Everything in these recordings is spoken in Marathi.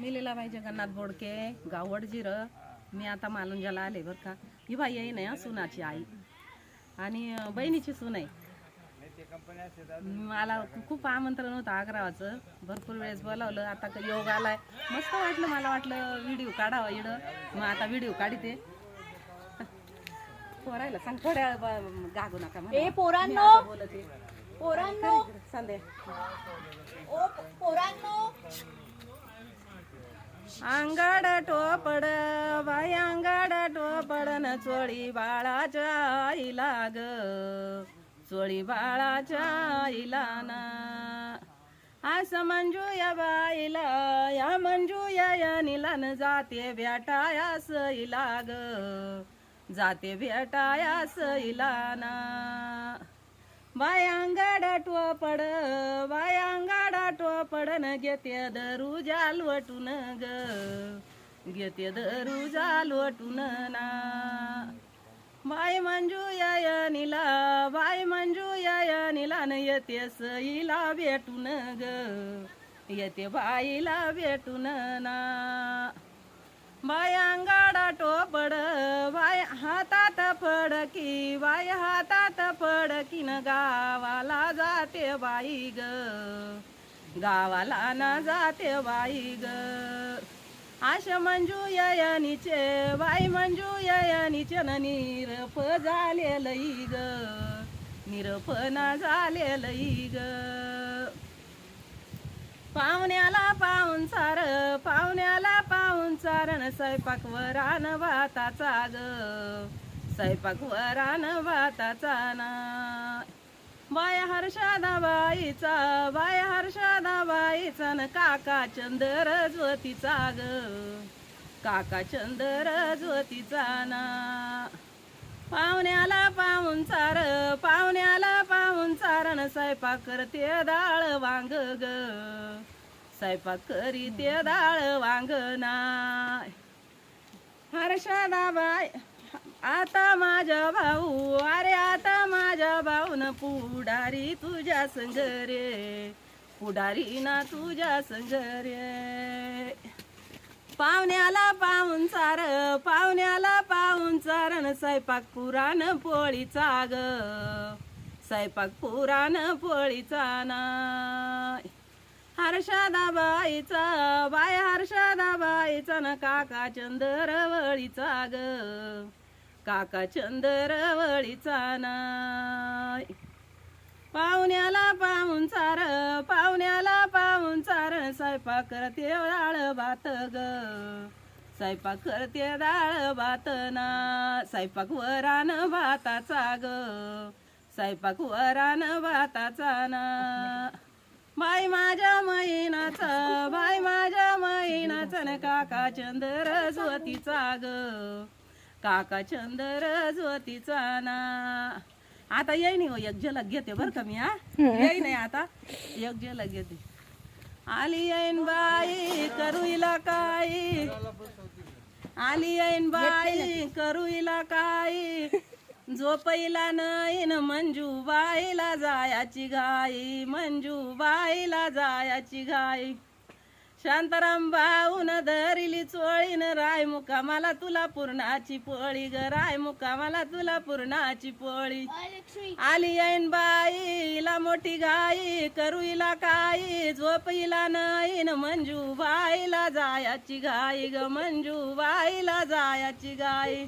मी लीलाबाई जगन्नाथ बोडके गाव वडजिरं मी आता मालुंजाला आले बरं का. ही बाई येई नाही हं, सुनाची आई. आणि बहिणीची सून आहे. मला खूप आमंत्रण होतं आग्रावाचं भरपूर वेळेस बोलावलं. आता योग आलाय. मस्त वाटलं मला वाटलं व्हिडिओ काढावा इडं. मग आता व्हिडिओ काढते. पोरायला सांग थोड्या गागू नका. ए पोरांनो! बोलते. पोरांनो! संध्या ओ पोरांनो! अंगड टोपड बाय अंगड टोपड न चोळी बाळाच्या आईला ग चोळी बाळाच्या आईला ना असं मंजू या बाईला या मंजू या निलन जाते भेटाया सईला ग जाते भेटाया सईला ना बाय अंगड टोपड बाय अंगाडा पडन न घेते धरू जाल वटून ग. घेते धरू जाल वटून ना. बाय मंजू या निला बाय मंजू या निला न येते सईला भेटून ग. येते बाईला भेटून ना. बाय अंगाडा टोपड बाय हातात फडकी बाय हातात फडकी न गावाला जाते बाई ग. गावाला ना जाते बाई ग. आश मंजू ययानीचे बाई मंजू ययानीचे न निरप झालेलई ग. निरप ना झालेलई ग. पाहुण्याला पाहून सार पाहुण्याला पाहून सारण स्वयंपाक वरान भाताचा ग. स्वयंपाक वरान भाताचा ना. बाय हर्षदा बाईचा बाय हर्षदा बाईचा न काका चंदर ज्योतीचा ग. काका चंदर ज्योतीचा ना. पाहुण्याला पाहून चार पाहुण्याला पाहून चारण स्वयंपाक करते डाळ वांग ग. स्वयंपाक करी ते डाळ वांग ना. हर्षदा आता माझा भाऊ अरे आता माझ्या भाऊन पुढारी तुझ्या संग रे. पुढारी ना तुझ्या संग रे. पाहुण्याला पाहून चार पाहुण्याला पाहून चारण स्वयंपाक पुराण पोळीचा ग. स्वयंपाक पुराण पोळीचा नाय. हर्षदा बाईचा बाय हर्षदा बाईचा न काका चंदरवळीचा ग. काका चंदरवळीचा नाय. पाहुण्याला पाहून चार पाहुण्याला पाहून चार स्वयंपाक करते डाळ भात ग. स्वयंपाक करते डाळ भात ना स्वयंपाक वरान भाताचा ग. स्वयंपाक वरान भाताचा ना. बाई माझ्या महिनाचा बाई माझ्या महिनाचा न काका चंदर स्वतीचा ग. काका चंदर ज्योतीचा ना. आता येई नाही हो एक घेते बरं का मी हा? येई नाही आता. एक झलक घेते. आली येईन बाई करू इला काही आली येईन बाई करू इला काही झोपईला नईन मंजू बाईला जायाची घाई मंजू बाईला जायाची घाई. शांताराम भाऊन धरिली चोळीन राय मुकामाला तुला पूर्णाची पोळी ग राय मुकामाला तुला पूर्णाची पोळी. आली येईन बाईला मोठी गाई करू इला काही झोप इला नईन मंजू बाईला जायाची घाई ग मंजू बाईला जायाची गाई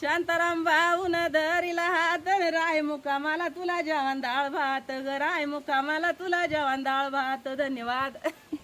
शांताराम भाऊन धरिला हात राय मुकामाला तुला जेवण डाळ भात ग राय मुकामाला तुला जेवण डाळ भात. धन्यवाद.